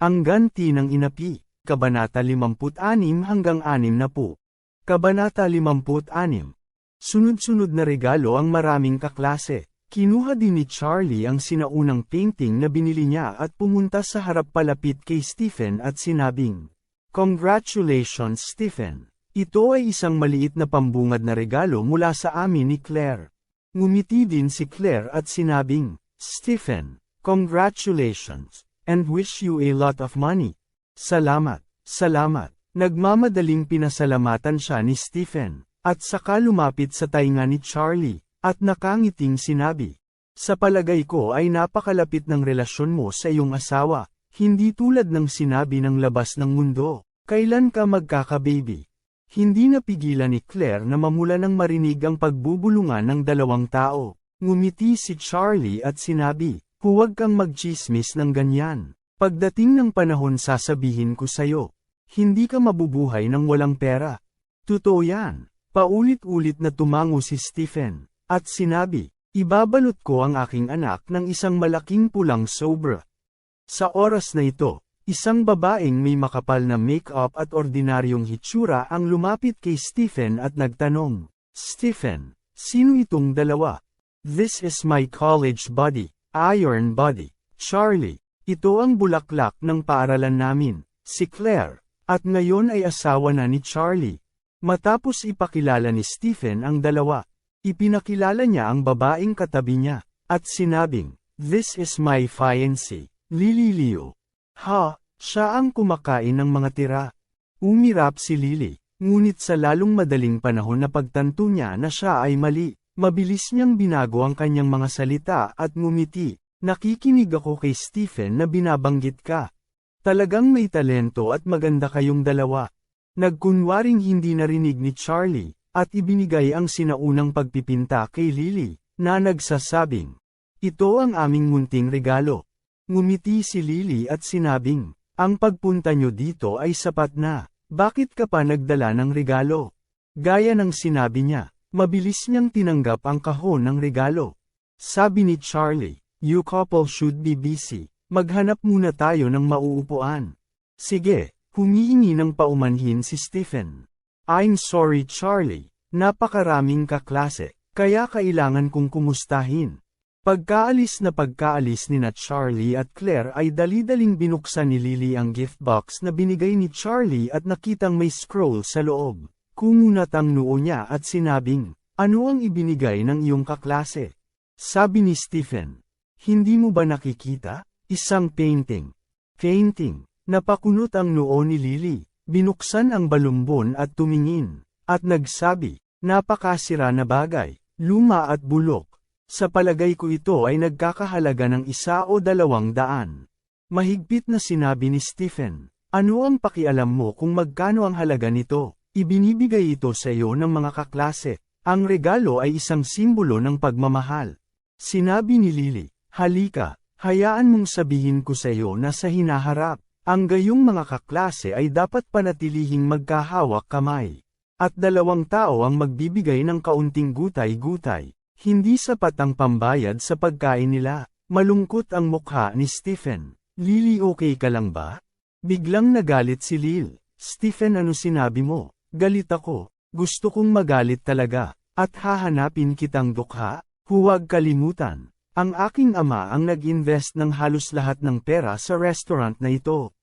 Ang ganti ng inapi, Kabanata 56 hanggang 6 na po. Kabanata 56 Sunod-sunod na regalo ang maraming kaklase. Kinuha din ni Charlie ang sinaunang painting na binili niya at pumunta sa harap palapit kay Stephen at sinabing, Congratulations Stephen! Ito ay isang maliit na pambungad na regalo mula sa amin ni Claire. Ngumiti din si Claire at sinabing, Stephen, congratulations! And wish you a lot of money. Salamat, salamat. Nagmamadaling pinasalamatan siya ni Stephen, at saka lumapit sa tainga ni Charlie, at nakangiting sinabi. Sa palagay ko ay napakalapit ng relasyon mo sa iyong asawa, hindi tulad ng sinabi ng labas ng mundo. Kailan ka magkaka-baby? Hindi napigilan ni Claire na mamula ng marinig ang pagbubulungan ng dalawang tao. Ngumiti si Charlie at sinabi, Huwag kang magchismis ng ganyan. Pagdating ng panahon sasabihin ko sa'yo, hindi ka mabubuhay ng walang pera. Totoo yan. Paulit-ulit na tumango si Stephen, at sinabi, ibabalot ko ang aking anak ng isang malaking pulang sobra. Sa oras na ito, isang babaeng may makapal na make-up at ordinaryong hitsura ang lumapit kay Stephen at nagtanong, Stephen, sino itong dalawa? This is my college buddy. Iron Body, Charlie, ito ang bulaklak ng paaralan namin, si Claire, at ngayon ay asawa na ni Charlie. Matapos ipakilala ni Stephen ang dalawa, ipinakilala niya ang babaeng katabi niya, at sinabing, This is my fiancé, Lily Leo. Ha, siya ang kumakain ng mga tira. Umirap si Lily, ngunit sa lalong madaling panahon na pagtanto niya na siya ay mali. Mabilis niyang binago ang kanyang mga salita at ngumiti. Nakikinig ako kay Stephen na binabanggit ka. Talagang may talento at maganda kayong dalawa. Nagkunwaring hindi narinig ni Charlie, at ibinigay ang sinaunang pagpipinta kay Lily, na nagsasabing, Ito ang aming munting regalo. Ngumiti si Lily at sinabing, Ang pagpunta nyo dito ay sapat na, bakit ka pa nagdala ng regalo? Gaya ng sinabi niya, Mabilis niyang tinanggap ang kahon ng regalo. Sabi ni Charlie, you couple should be busy. Maghanap muna tayo ng mauupuan. Sige, humihingi ng paumanhin si Stephen. I'm sorry Charlie, napakaraming kaklase, kaya kailangan kong kumustahin. Pagkaalis na pagkaalis ni na Charlie at Claire ay dali-daling binuksan ni Lily ang gift box na binigay ni Charlie at nakitang may scroll sa loob. Kumunat ang noo niya at sinabing, ano ang ibinigay ng iyong kaklase? Sabi ni Stephen, hindi mo ba nakikita? Isang painting. Painting. Napakunot ang noo ni Lily, binuksan ang balumbon at tumingin, at nagsabi, napakasira na bagay, luma at bulok. Sa palagay ko ito ay nagkakahalaga ng isa o dalawang daan. Mahigpit na sinabi ni Stephen, ano ang pakialam mo kung magkano ang halaga nito? Ibinibigay ito sa iyo ng mga kaklase. Ang regalo ay isang simbolo ng pagmamahal. Sinabi ni Lily, halika, hayaan mong sabihin ko sa iyo na sa hinaharap, ang gayong mga kaklase ay dapat panatilihing magkahawak kamay. At dalawang tao ang magbibigay ng kaunting gutay-gutay. Hindi sapat ang pambayad sa pagkain nila. Malungkot ang mukha ni Stephen. Lily okay ka lang ba? Biglang nagalit si Lil. Stephen ano sinabi mo? Galit ako, gusto kong magalit talaga, at hahanapin kitang dukha, huwag kalimutan. Ang aking ama ang nag-invest ng halos lahat ng pera sa restaurant na ito.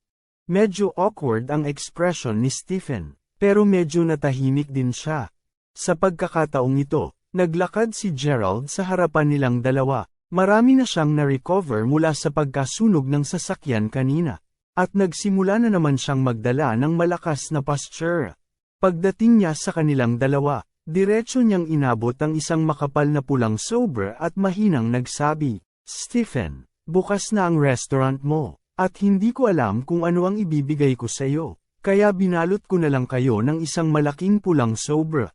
Medyo awkward ang expression ni Stephen, pero medyo natahimik din siya. Sa pagkakataong ito, naglakad si Gerald sa harapan nilang dalawa. Marami na siyang na-recover mula sa pagkasunog ng sasakyan kanina. At nagsimula na naman siyang magdala ng malakas na posture. Pagdating niya sa kanilang dalawa, diretso niyang inabot ang isang makapal na pulang sober at mahinang nagsabi, Stephen, bukas na ang restaurant mo. At hindi ko alam kung ano ang ibibigay ko sa iyo, kaya binalot ko na lang kayo ng isang malaking pulang sobra.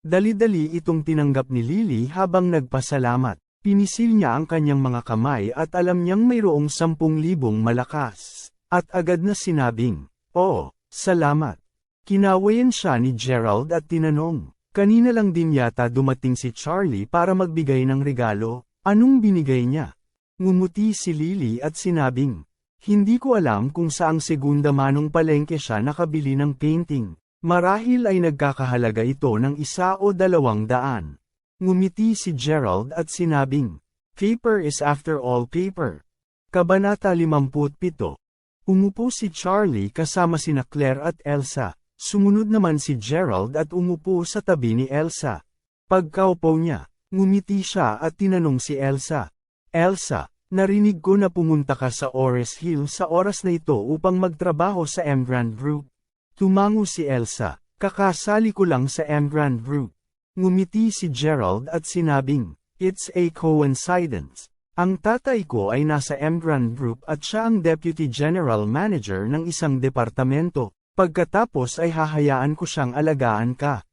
Dali-dali itong tinanggap ni Lily habang nagpasalamat. Pinisil niya ang kanyang mga kamay at alam niyang mayroong sampung libong malakas. At agad na sinabing, Oh, salamat. Kinawayan siya ni Gerald at tinanong, kanina lang din yata dumating si Charlie para magbigay ng regalo, anong binigay niya? Ngumuti si Lily at sinabing, hindi ko alam kung saang segunda manong palengke siya nakabili ng painting. Marahil ay nagkakahalaga ito ng isa o dalawang daan. Ngumiti si Gerald at sinabing, Paper is after all paper. Kabanata 57. Umupo si Charlie kasama sina Claire at Elsa. Sumunod naman si Gerald at umupo sa tabi ni Elsa. Pagkaupo niya, ngumiti siya at tinanong si Elsa. Elsa, narinig ko na pumunta ka sa Ores Hill sa oras na ito upang magtrabaho sa Emgrand Group. Tumango si Elsa, kakasali ko lang sa Emgrand Group. Ngumiti si Gerald at sinabing, It's a coincidence. Ang tatay ko ay nasa Emgrand Group at siya ang Deputy General Manager ng isang departamento. Pagkatapos ay hahayaan ko siyang alagaan ka.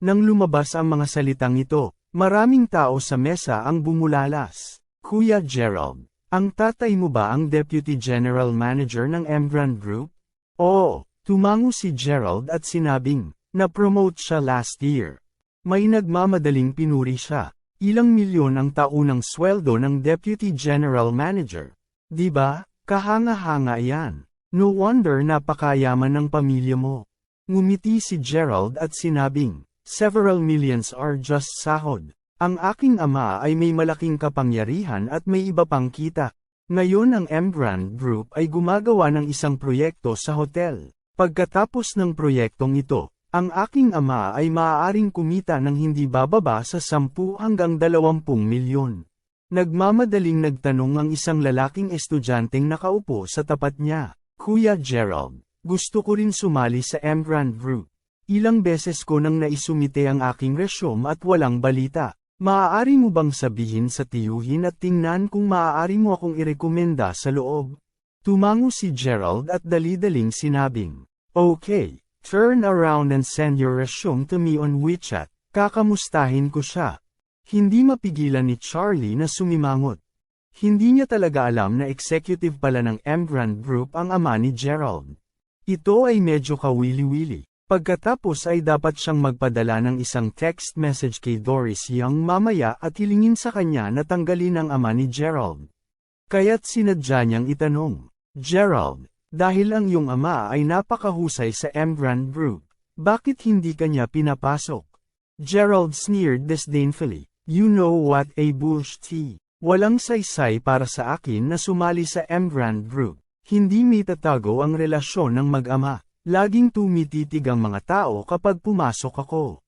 Nang lumabas ang mga salitang ito, maraming tao sa mesa ang bumulalas. Kuya Gerald, ang tatay mo ba ang Deputy General Manager ng Emgrand Group? Oo, tumango si Gerald at sinabing, na-promote siya last year. May nagmamadaling pinuri siya. Ilang milyon ang taunang sweldo ng Deputy General Manager. Di ba? Kahanga-hanga yan. No wonder napakayaman ng pamilya mo. Ngumiti si Gerald at sinabing, Several millions are just sahod. Ang aking ama ay may malaking kapangyarihan at may iba pang kita. Ngayon ang Embrand Group ay gumagawa ng isang proyekto sa hotel. Pagkatapos ng proyektong ito, ang aking ama ay maaaring kumita ng hindi bababa sa 10 hanggang 20 milyon. Nagmamadaling nagtanong ang isang lalaking estudyanteng nakaupo sa tapat niya. Kuya Gerald, gusto ko rin sumali sa Emgrand Group. Ilang beses ko nang naisumite ang aking resume at walang balita. Maaari mo bang sabihin sa tiyuhin at tingnan kung maaari mo akong irekomenda sa loob? Tumango si Gerald at dali-daling sinabing, Okay, Turn around and send your resume to me on WeChat. Kakamustahin ko siya. Hindi mapigilan ni Charlie na sumimangot. Hindi niya talaga alam na executive pala ng Emgrand Group ang ama ni Gerald. Ito ay medyo kawili-wili. Pagkatapos ay dapat siyang magpadala ng isang text message kay Doris Young mamaya at hilingin sa kanya na tanggalin ang ama ni Gerald. Kaya't sinadya niyang itanong, Gerald, dahil ang iyong ama ay napakahusay sa Emgrand Group, bakit hindi kanya pinapasok? Gerald sneered disdainfully, You know what a bullshit. Walang saysay para sa akin na sumali sa Emgrand Group. Hindi may tatago ang relasyon ng mag-ama. Laging tumititig ang mga tao kapag pumasok ako.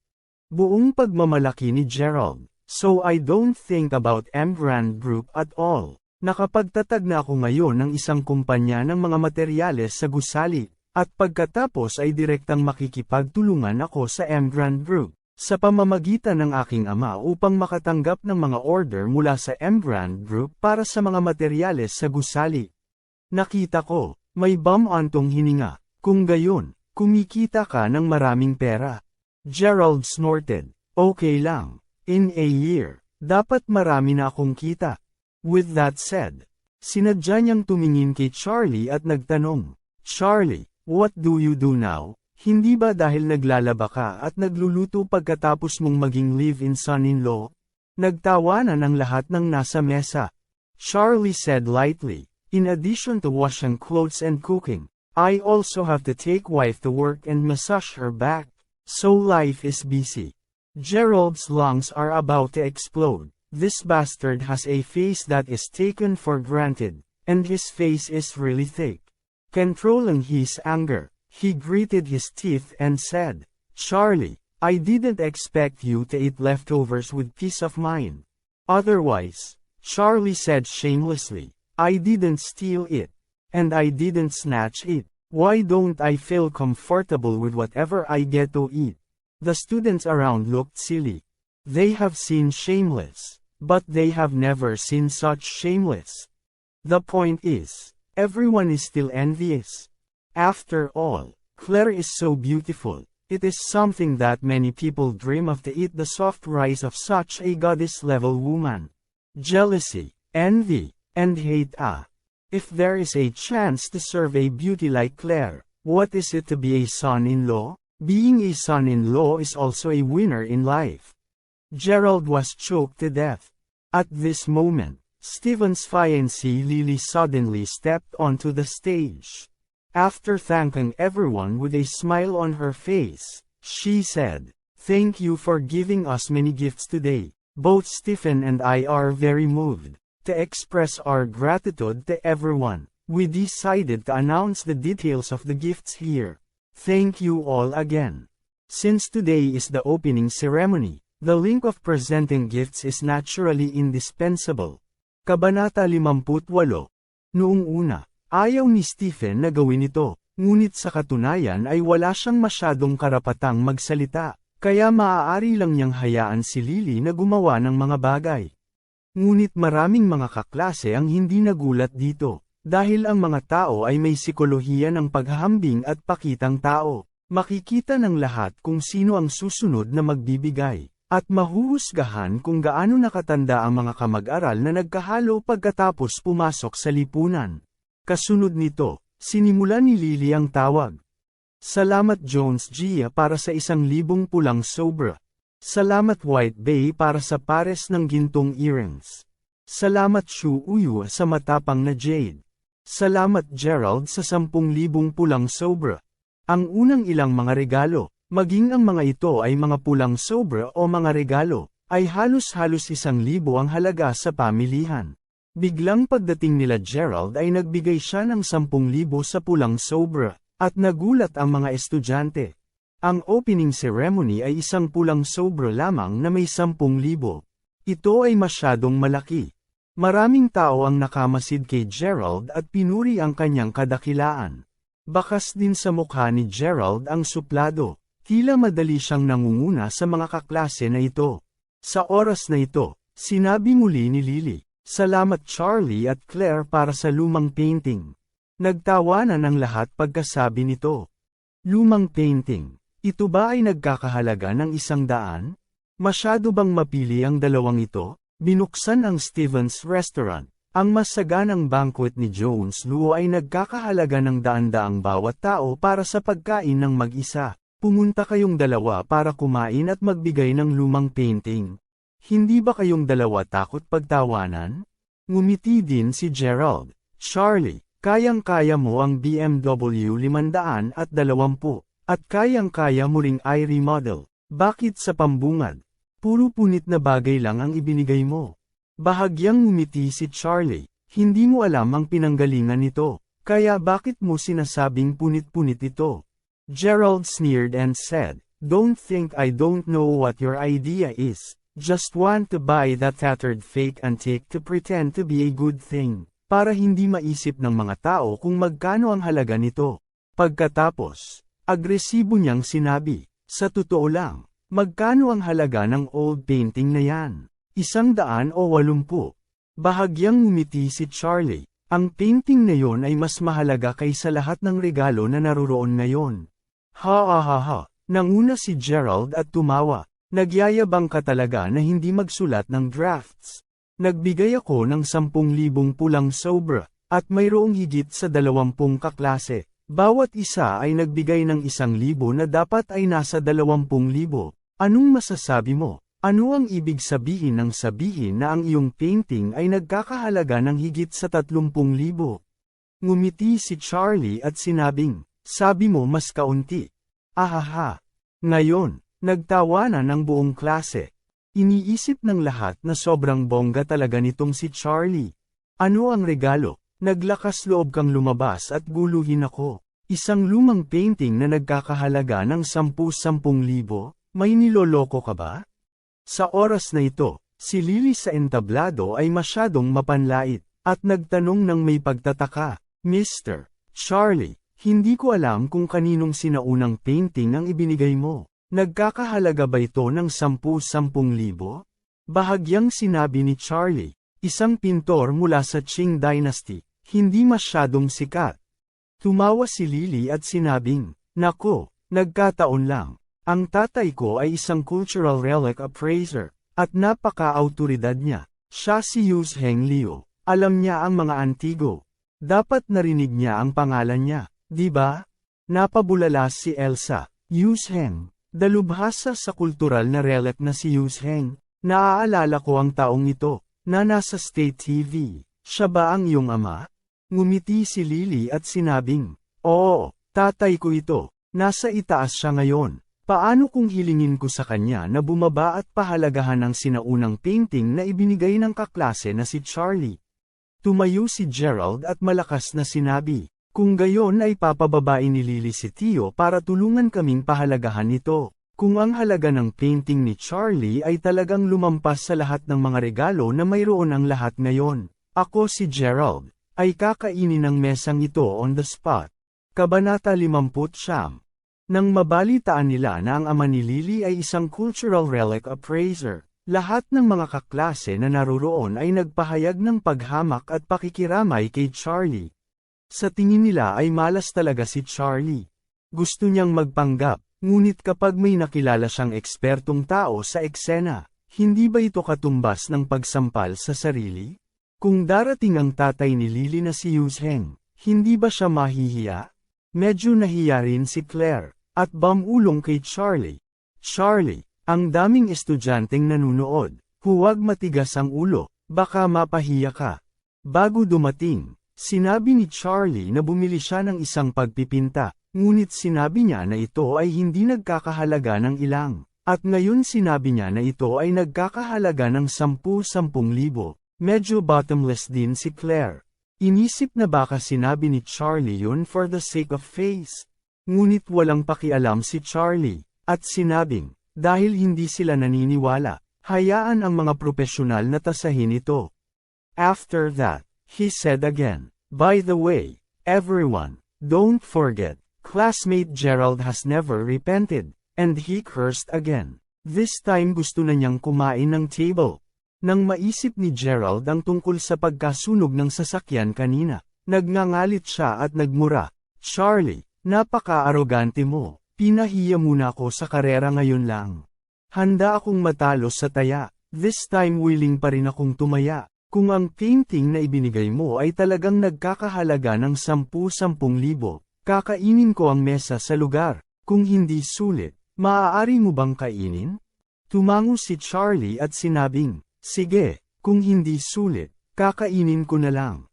Buong pagmamalaki ni Gerald. So I don't think about Emgrand Group at all. Nakapagtatag na ako ngayon ng isang kumpanya ng mga materyales sa gusali, at pagkatapos ay direktang makikipagtulungan ako sa Emgrand Group, sa pamamagitan ng aking ama upang makatanggap ng mga order mula sa Emgrand Group para sa mga materyales sa gusali. Nakita ko, may bum antong hininga, kung gayon, kumikita ka ng maraming pera. Gerald snorted, okay lang, in a year, dapat marami na akong kita. With that said, sinadya niyang tumingin kay Charlie at nagtanong, Charlie, what do you do now? Hindi ba dahil naglalaba ka at nagluluto pagkatapos mong maging live-in son-in-law? Nagtawanan ang lahat ng nasa mesa. Charlie said lightly, in addition to washing clothes and cooking, I also have to take wife to work and massage her back. So life is busy. Gerald's lungs are about to explode. This bastard has a face that is taken for granted, and his face is really thick. Controlling his anger, he gritted his teeth and said, Charlie, I didn't expect you to eat leftovers with peace of mind. Otherwise, Charlie said shamelessly, I didn't steal it. And I didn't snatch it. Why don't I feel comfortable with whatever I get to eat? The students around looked silly. They have seen shameless. But they have never seen such shameless. The point is, Everyone is still envious. After all, Claire is so beautiful. It is something that many people dream of to eat the soft rice of such a goddess-level woman. Jealousy, envy, and hate ah. If there is a chance to serve a beauty like Claire, what is it to be a son-in-law? Being a son-in-law is also a winner in life. Gerald was choked to death. At this moment, Stephen's fiancée Lily suddenly stepped onto the stage. After thanking everyone with a smile on her face, she said, Thank you for giving us many gifts today. Both Stephen and I are very moved. To express our gratitude to everyone, we decided to announce the details of the gifts here. Thank you all again. Since today is the opening ceremony, the link of presenting gifts is naturally indispensable. Kabanata 58 Noong una, ayaw ni Stephen na gawin ito, ngunit sa katunayan ay wala siyang masyadong karapatang magsalita, kaya maaari lang niyang hayaan si Lily na gumawa ng mga bagay. Ngunit maraming mga kaklase ang hindi nagulat dito, dahil ang mga tao ay may sikolohiya ng paghahambing at pakitang tao. Makikita ng lahat kung sino ang susunod na magbibigay, at mahuhusgahan kung gaano nakatanda ang mga kamag-aral na nagkahalo pagkatapos pumasok sa lipunan. Kasunod nito, sinimula ni Lily ang tawag. Salamat Jones Gia para sa isang libong pulang sobra. Salamat White Bay para sa pares ng gintong earrings. Salamat Shu Uyu sa matapang na jade. Salamat Gerald sa 10,000 pulang sobra. Ang unang ilang mga regalo, maging ang mga ito ay mga pulang sobra o mga regalo, ay halos-halos isang libo ang halaga sa pamilihan. Biglang pagdating nila Gerald ay nagbigay siya ng 10,000 sa pulang sobra, at nagulat ang mga estudyante. Ang opening ceremony ay isang pulang sobra lamang na may 10,000. Ito ay masyadong malaki. Maraming tao ang nakamasid kay Gerald at pinuri ang kanyang kadakilaan. Bakas din sa mukha ni Gerald ang suplado, tila madali siyang nangunguna sa mga kaklase na ito. Sa oras na ito, sinabi muli ni Lily, Salamat Charlie at Claire para sa lumang painting. Nagtawanan ang lahat pagkasabi nito. Lumang painting. Ito ba ay nagkakahalaga ng isang daan? Masyado bang mapili ang dalawang ito? Binuksan ang Stevens Restaurant. Ang masaganang banquet ni Jones Luo ay nagkakahalaga ng daan-daang bawat tao para sa pagkain ng mag-isa. Pumunta kayong dalawa para kumain at magbigay ng lumang painting. Hindi ba kayong dalawa takot pagtawanan? Ngumiti din si Gerald. Charlie, kayang-kaya mo ang BMW 520. At kayang-kaya mo ring i-remodel. Bakit sa pambungad? Puro punit na bagay lang ang ibinigay mo. Bahagyang ngumiti si Charlie. Hindi mo alam ang pinanggalingan nito. Kaya bakit mo sinasabing punit-punit ito? Gerald sneered and said, Don't think I don't know what your idea is. Just want to buy that tattered fake antique to pretend to be a good thing. Para hindi maisip ng mga tao kung magkano ang halaga nito. Pagkatapos, Agresibo niyang sinabi, sa totoo lang, magkano ang halaga ng old painting na yan? Isang daan o walumpu. Bahagyang ngumiti si Charlie, ang painting na yon ay mas mahalaga kaysa lahat ng regalo na naruroon ngayon. Ha ha ha ha, nanguna si Gerald at tumawa, nagyayabang ka talaga na hindi magsulat ng drafts. Nagbigay ako ng 10,000 pulang sobra, at mayroong higit sa 20 kaklase. Bawat isa ay nagbigay ng isang libo na dapat ay nasa dalawampung libo. Anong masasabi mo? Ano ang ibig sabihin ng sabihin na ang iyong painting ay nagkakahalaga ng higit sa tatlumpung libo? Ngumiti si Charlie at sinabing, sabi mo mas kaunti. Ahaha. Ngayon, nagtawanan ng buong klase. Iniisip ng lahat na sobrang bongga talaga nitong si Charlie. Ano ang regalo? Naglakas loob kang lumabas at guluhin ako. Isang lumang painting na nagkakahalaga ng 10-10,000? May niloloko ka ba? Sa oras na ito, si Lily sa entablado ay masyadong mapanlait, at nagtanong ng may pagtataka, Mr. Charlie, hindi ko alam kung kaninong sinaunang painting ang ibinigay mo. Nagkakahalaga ba ito ng 10-10,000? Bahagyang sinabi ni Charlie, isang pintor mula sa Qing Dynasty, Hindi masyadong sikat. Tumawa si Lily at sinabing, Nako, nagkataon lang. Ang tatay ko ay isang cultural relic appraiser, at napaka-autoridad niya. Siya si Yus Heng Liu. Alam niya ang mga antigo. Dapat narinig niya ang pangalan niya, di ba? Napabulala si Elsa. Yus Heng. Dalubhasa sa kultural na relic na si Yus Heng. Naaalala ko ang taong ito, na nasa State TV. Siya ba ang iyong ama? Ngumiti si Lily at sinabing, Oo, tatay ko ito. Nasa itaas siya ngayon. Paano kung hilingin ko sa kanya na bumaba at pahalagahan ang sinaunang painting na ibinigay ng kaklase na si Charlie? Tumayo si Gerald at malakas na sinabi, kung gayon ay papababain ni Lily si Tio para tulungan kaming pahalagahan ito. Kung ang halaga ng painting ni Charlie ay talagang lumampas sa lahat ng mga regalo na mayroon ang lahat ngayon, ako si Gerald, ay kakainin ng mesang ito on the spot. Kabanata 50 nang mabalitaan nila na ang ama ni Lily ay isang cultural relic appraiser, lahat ng mga kaklase na naruroon ay nagpahayag ng paghamak at pakikiramay kay Charlie. Sa tingin nila ay malas talaga si Charlie. Gusto niyang magpanggap, ngunit kapag may nakilala siyang ekspertong tao sa eksena, hindi ba ito katumbas ng pagsampal sa sarili? Kung darating ang tatay ni Lily na si Yus Heng, hindi ba siya mahihiya? Medyo nahiya rin si Claire at bamulong kay Charlie. Charlie, ang daming estudyanteng nanunood, huwag matigas ang ulo, baka mapahiya ka. Bago dumating, sinabi ni Charlie na bumili siya ng isang pagpipinta, ngunit sinabi niya na ito ay hindi nagkakahalaga ng ilang. At ngayon sinabi niya na ito ay nagkakahalaga ng 10-10,000. Medyo bottomless din si Claire. Inisip na baka sinabi ni Charlie yun for the sake of face. Ngunit walang pakialam si Charlie, at sinabing, dahil hindi sila naniniwala, hayaan ang mga profesional na tasahin ito. After that, he said again, By the way, everyone, don't forget, classmate Gerald has never repented, and he cursed again. This time gusto na niyang kumain ng table. Nang maisip ni Gerald ang tungkol sa pagkasunog ng sasakyan kanina, nagngangalit siya at nagmura, Charlie, Napaka-arogante mo. Pinahiya muna ako sa karera ngayon lang. Handa akong matalo sa taya. This time willing pa rin akong tumaya. Kung ang painting na ibinigay mo ay talagang nagkakahalaga ng 10-10,000, kakainin ko ang mesa sa lugar. Kung hindi sulit, maaari mo bang kainin? Tumango si Charlie at sinabing, Sige, kung hindi sulit, kakainin ko na lang.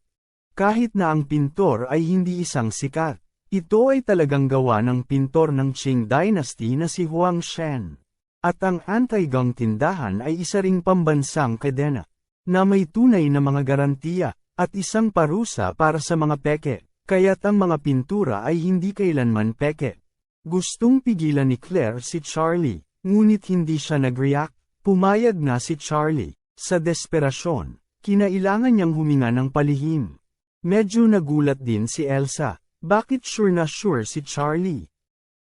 Kahit na ang pintor ay hindi isang sikat. Ito ay talagang gawa ng pintor ng Qing Dynasty na si Huang Shen. At ang anti-gang tindahan ay isa ring pambansang kadena, na may tunay na mga garantiya, at isang parusa para sa mga peke, kaya't ang mga pintura ay hindi kailanman peke. Gustong pigilan ni Claire si Charlie, ngunit hindi siya nag-react, pumayag na si Charlie. Sa desperasyon, kinailangan niyang huminga ng palihim. Medyo nagulat din si Elsa, bakit sure na sure si Charlie?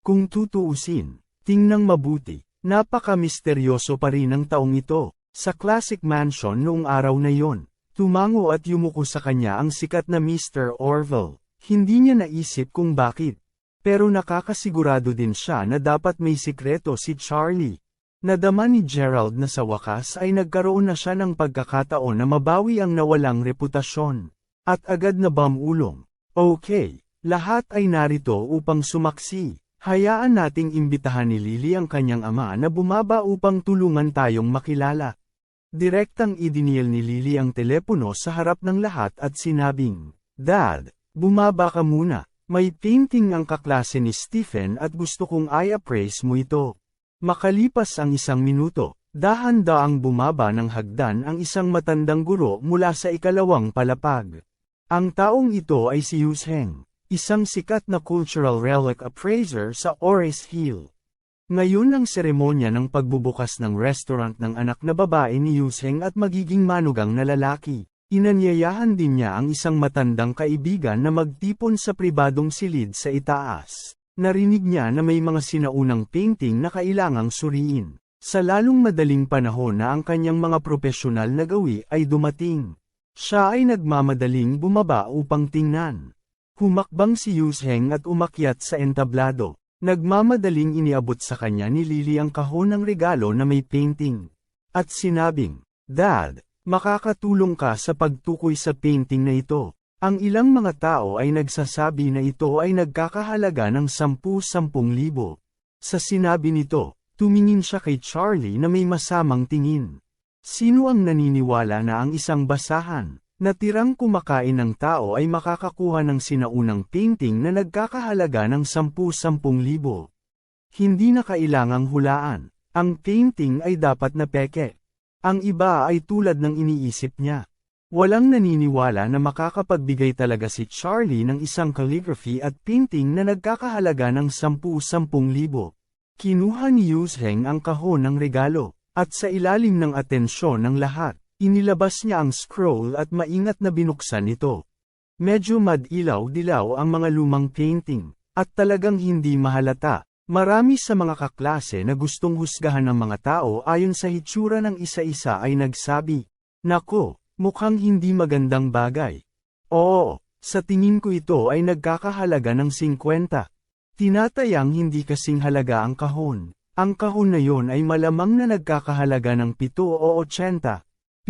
Kung tutuusin, tingnang mabuti, napaka-misteryoso pa rin ang taong ito. Sa classic mansion noong araw na yon, tumango at yumuko sa kanya ang sikat na Mr. Orville. Hindi niya naisip kung bakit. Pero nakakasigurado din siya na dapat may sikreto si Charlie. Nadama ni Gerald na sa wakas ay nagkaroon na siya ng pagkakataon na mabawi ang nawalang reputasyon. At agad na bamulong. Okay, lahat ay narito upang sumaksi. Hayaan nating imbitahan ni Lily ang kanyang ama na bumaba upang tulungan tayong makilala. Direktang idinil ni Lily ang telepono sa harap ng lahat at sinabing, Dad, bumaba ka muna. May painting ang kaklase ni Stephen at gusto kong i-appraise mo ito. Makalipas ang isang minuto, dahan-daang bumaba ng hagdan ang isang matandang guro mula sa ikalawang palapag. Ang taong ito ay si Yus Heng isang sikat na cultural relic appraiser sa Ores Hill. Ngayon ang seremonya ng pagbubukas ng restaurant ng anak na babae ni Yuseng at magiging manugang na lalaki. Inanyayahan din niya ang isang matandang kaibigan na magtipon sa pribadong silid sa itaas. Narinig niya na may mga sinaunang painting na kailangang suriin. Sa lalong madaling panahon na ang kanyang mga profesional na gawi ay dumating. Siya ay nagmamadaling bumaba upang tingnan. Humakbang si Yusheng at umakyat sa entablado. Nagmamadaling iniabot sa kanya ni Lily ang kahon ng regalo na may painting. At sinabing, Dad, makakatulong ka sa pagtukoy sa painting na ito. Ang ilang mga tao ay nagsasabi na ito ay nagkakahalaga ng 10-10,000. Sa sinabi nito, tumingin siya kay Charlie na may masamang tingin. Sino ang naniniwala na ang isang basahan, na tirang kumakain ng tao ay makakakuha ng sinaunang painting na nagkakahalaga ng 10-10,000? Hindi na kailangang hulaan, ang painting ay dapat na peke. Ang iba ay tulad ng iniisip niya. Walang naniniwala na makakapagbigay talaga si Charlie ng isang calligraphy at painting na nagkakahalaga ng 10-10,000. Kinuha ni Yusheng ang kahon ng regalo, at sa ilalim ng atensyon ng lahat, inilabas niya ang scroll at maingat na binuksan ito. Medyo madilaw-dilaw ang mga lumang painting, at talagang hindi mahalata. Marami sa mga kaklase na gustong husgahan ng mga tao ayon sa hitsura ng isa-isa ay nagsabi, Nako, mukhang hindi magandang bagay. Oo, sa tingin ko ito ay nagkakahalaga ng 50. Tinatayang hindi kasing halaga ang kahon. Ang kahon na yon ay malamang na nagkakahalaga ng 7 o 80.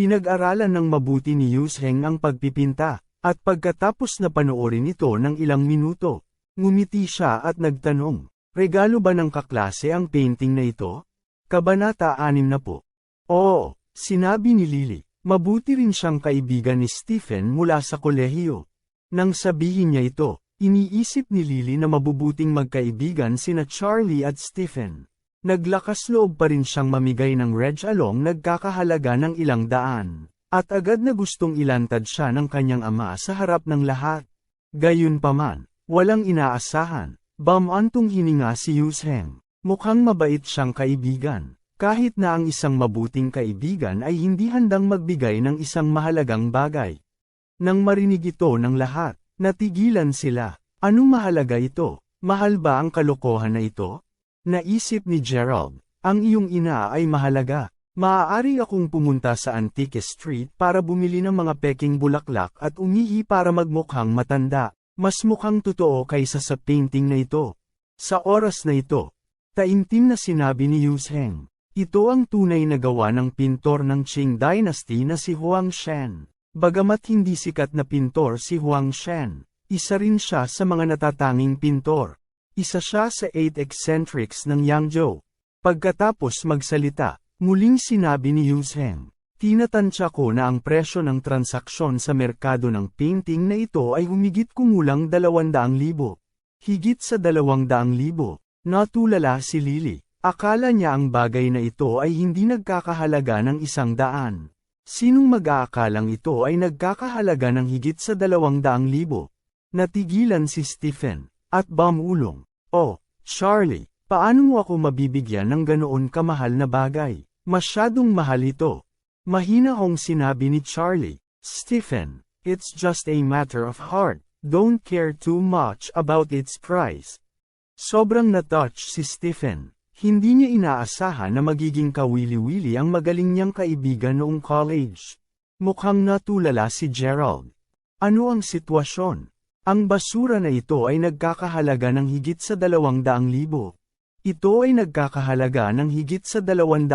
Pinag-aralan ng mabuti ni Yusheng ang pagpipinta, at pagkatapos na panoorin ito ng ilang minuto, ngumiti siya at nagtanong, regalo ba ng kaklase ang painting na ito? Kabanata 6 na po. Oo, sinabi ni Lily, mabuti rin siyang kaibigan ni Stephen mula sa kolehiyo. Nang sabihin niya ito, iniisip ni Lily na mabubuting magkaibigan sina Charlie at Stephen. Naglakas loob pa rin siyang mamigay ng Reg Along nagkakahalaga ng ilang daan. At agad na gustong ilantad siya ng kanyang ama sa harap ng lahat. Gayunpaman, walang inaasahan, bamantong hininga si Yusheng. Mukhang mabait siyang kaibigan. Kahit na ang isang mabuting kaibigan ay hindi handang magbigay ng isang mahalagang bagay. Nang marinig ito ng lahat, natigilan sila. Anong mahalaga ito? Mahal ba ang kalokohan na ito? Naisip ni Gerald, ang iyong ina ay mahalaga. Maaari akong pumunta sa Antique Street para bumili ng mga peking bulaklak at umihi para magmukhang matanda. Mas mukhang totoo kaysa sa painting na ito. Sa oras na ito, taimtim na sinabi ni Yusheng. Ito ang tunay na gawa ng pintor ng Qing Dynasty na si Huang Shen. Bagamat hindi sikat na pintor si Huang Shen, isa rin siya sa mga natatanging pintor. Isa siya sa eight eccentrics ng Yangzhou. Pagkatapos magsalita, muling sinabi ni Yusheng, tinatansya ko na ang presyo ng transaksyon sa merkado ng painting na ito ay humigit kumulang 200,000. Higit sa 200,000. Natulala si Lily. Akala niya ang bagay na ito ay hindi nagkakahalaga ng isang daan. Sinong mag-aakalang ito ay nagkakahalaga ng higit sa 200,000? Natigilan si Stephen. At bamulong, Oh, Charlie, paano mo ako mabibigyan ng ganoon kamahal na bagay? Masyadong mahal ito. Mahina hong sinabi ni Charlie, Stephen, it's just a matter of heart, don't care too much about its price. Sobrang natouch si Stephen. Hindi niya inaasahan na magiging kawili-wili ang magaling niyang kaibigan noong college. Mukhang natulala si Gerald. Ano ang sitwasyon? Ang basura na ito ay nagkakahalaga ng higit sa 200,000. Ito ay nagkakahalaga ng higit sa 200,000.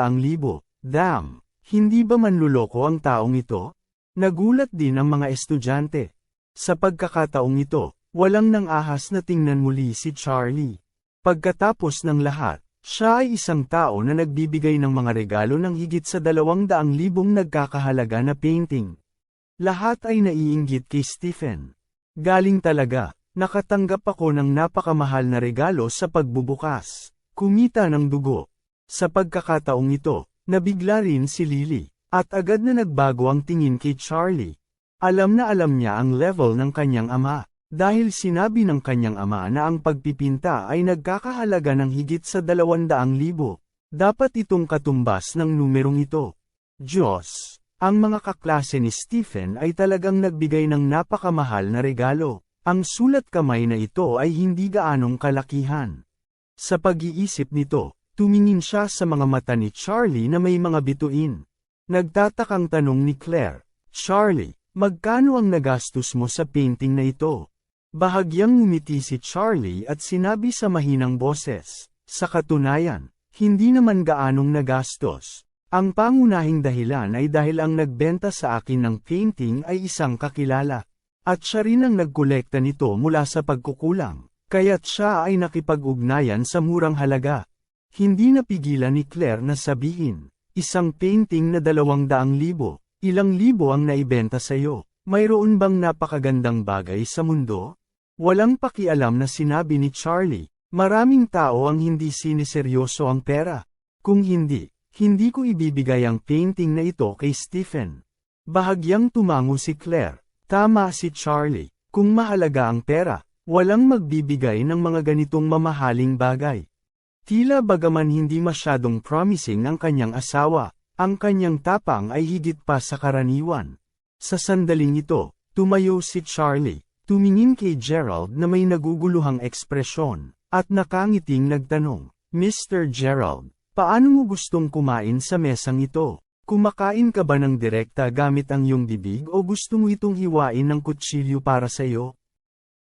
Damn! Hindi ba manluloko ang taong ito? Nagulat din ang mga estudyante. Sa pagkakataong ito, walang nang ahas na tingnan muli si Charlie. Pagkatapos ng lahat, siya ay isang tao na nagbibigay ng mga regalo ng higit sa 200,000 nagkakahalaga na painting. Lahat ay naiinggit kay Stephen. Galing talaga, nakatanggap ako ng napakamahal na regalo sa pagbubukas. Kumita ng dugo. Sa pagkakataong ito, nabigla rin si Lily, at agad na nagbago ang tingin kay Charlie. Alam na alam niya ang level ng kanyang ama, dahil sinabi ng kanyang ama na ang pagpipinta ay nagkakahalaga ng higit sa 200,000. Dapat itong katumbas ng numerong ito. Diyos! Ang mga kaklase ni Stephen ay talagang nagbigay ng napakamahal na regalo. Ang sulat kamay na ito ay hindi gaanong kalakihan. Sa pag-iisip nito, tumingin siya sa mga mata ni Charlie na may mga bituin. Nagtatakang tanong ni Claire, Charlie, Magkano ang nagastos mo sa painting na ito? Bahagyang ngumiti si Charlie at sinabi sa mahinang boses, sa katunayan, hindi naman gaanong nagastos. Ang pangunahing dahilan ay dahil ang nagbenta sa akin ng painting ay isang kakilala. At siya rin ang nagkolekta nito mula sa pagkukulang, kaya't siya ay nakipag-ugnayan sa murang halaga. Hindi napigilan ni Claire na sabihin, isang painting na dalawang daang libo, ilang libo ang naibenta sa'yo. Mayroon bang napakagandang bagay sa mundo? Walang pakialam na sinabi ni Charlie, maraming tao ang hindi siniseryoso ang pera. Kung hindi, hindi ko ibibigay ang painting na ito kay Stephen. Bahagyang tumango si Claire, tama si Charlie, kung mahalaga ang pera, walang magbibigay ng mga ganitong mamahaling bagay. Tila bagaman hindi masyadong promising ang kanyang asawa, ang kanyang tapang ay higit pa sa karaniwan. Sa sandaling ito, tumayo si Charlie, tumingin kay Gerald na may naguguluhang ekspresyon, at nakangiting nagtanong, Mr. Gerald, paano mo gustong kumain sa mesang ito? Kumakain ka ba ng direkta gamit ang iyong bibig o gusto mo itong hiwain ng kutsilyo para sa iyo?